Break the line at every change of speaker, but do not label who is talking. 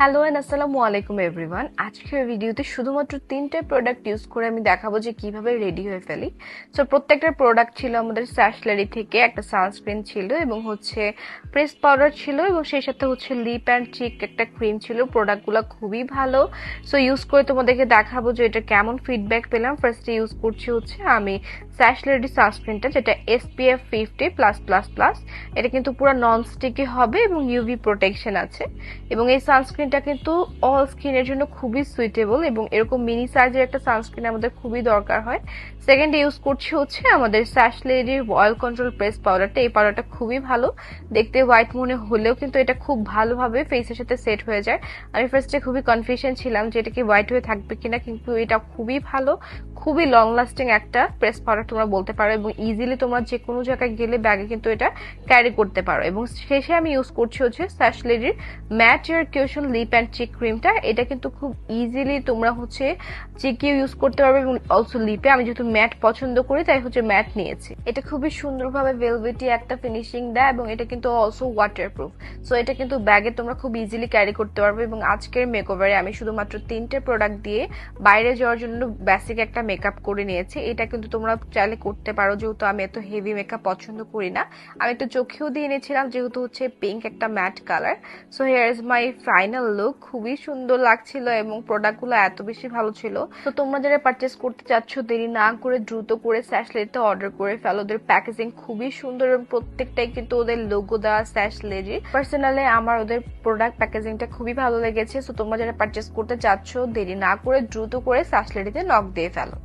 Hello and আসসালামু আলাইকুম everyone আজকের ভিডিওতে শুধুমাত্র তিনটে প্রোডাক্ট ইউজ করে আমি দেখাবো যে কীভাবে রেডি হয়ে ফেলি। সো প্রত্যেকটা প্রোডাক্ট ছিল আমাদের স্যাশলারি থেকে একটা সানস্ক্রিন ছিল এবং হচ্ছে প্রেস পাউডার ছিল এবং সেই সাথে হচ্ছে লিপ অ্যান্ড চিক একটা ক্রিম ছিল। প্রোডাক্টগুলো খুবই ভালো। সো ইউজ করে তোমাদেরকে দেখাবো যে এটা কেমন ফিডব্যাক পেলাম। ফার্স্টে ইউজ করছি হচ্ছে আমি স্যাশলারি সানস্ক্রিনটা যেটা SPF fifty plus plus plus এটা কিন্তু পুরো নন স্টিকি হবে এবং ইউভি প্রোটেকশন আছে। এবং এই সানস্ক্রিনটা কিন্তু অল স্কিনের জন্য খুবই সুইটেবল এবং এরকম মিনি সাইজের একটা সানস্ক্রিন আমাদের খুবই দরকার হয়। সেকেন্ড ইউজ করছি হচ্ছে আমাদের স্যাশলেডির অয়েল কন্ট্রোল প্রেস পাউডারটা এই পাউডারটা খুবই ভালো। দেখতে হোয়াইট মনে হলেও কিন্তু এটা খুব ভালোভাবে ফেসের সাথে সেট হয়ে যায়। আমি ফার্স্টে খুবই কনফিউশন ছিলাম যে এটা কি হোয়াইট হয়ে থাকবে কিনা, কিন্তু এটা খুবই ভালো, খুবই লং লাস্টিং একটা প্রেস পাউডার তোমরা বলতে পারো এবং ইজিলি তোমরা যে কোনো জায়গায় গেলে ব্যাগে কিন্তু এটা ক্যারি করতে পারো। এবং শেষে আমি ইউজ করছি হচ্ছে স্যাশলেডির matte air cushion lip and cheek ক্রিমটা এটা কিন্তু খুব ইজিলি তোমরা হচ্ছে চিকিও ইউজ করতে পারবে এবং অলসো লিপে আমি যেহেতু ম্যাট পছন্দ করি, তাই হচ্ছে ম্যাট নিয়েছি। এটা খুবই সুন্দরভাবে ভেলভেটি একটা ফিনিশিং দেয় এবং এটা কিন্তু অলসো ওয়াটার প্রুফ সো এটা কিন্তু ব্যাগে তোমরা খুব ইজিলি ক্যারি করতে পারবে এবং আজকের মেকওভারে আমি শুধুমাত্র তিনটে প্রোডাক্ট দিয়ে বাইরে যাওয়ার জন্য বেসিক একটা মেকআপ করে নিয়েছি। এটা কিন্তু তোমরা চাইলে করতে পারো, যেহেতু আমি এত হেভি মেকআপ পছন্দ করি না। আমি একটু চোখেও দিয়ে নিয়েছিলাম, যেহেতু হচ্ছে পিঙ্ক একটা matte colour so here is my final look খুবই সুন্দর লাগছিল এবং প্রোডাক্টগুলো এত বেশি ভালো ছিল। তো তোমরা যারা পারচেস করতে চাচ্ছ, দেরি না করে দ্রুত করে স্যাশলেতে অর্ডার করে ফেলো। ওদের প্যাকেজিং খুবই সুন্দর এবং প্রত্যেকটাই কিন্তু ওদের লোগো দেওয়া স্যাশলেজি পার্সোনালি আমার ওদের প্রোডাক্ট প্যাকেজিংটা খুবই ভালো লেগেছে। সো তোমরা যারা পারচেস করতে চাচ্ছ, দেরি না করে দ্রুত করে স্যাশলেটিতে নক দিয়ে ফেলো।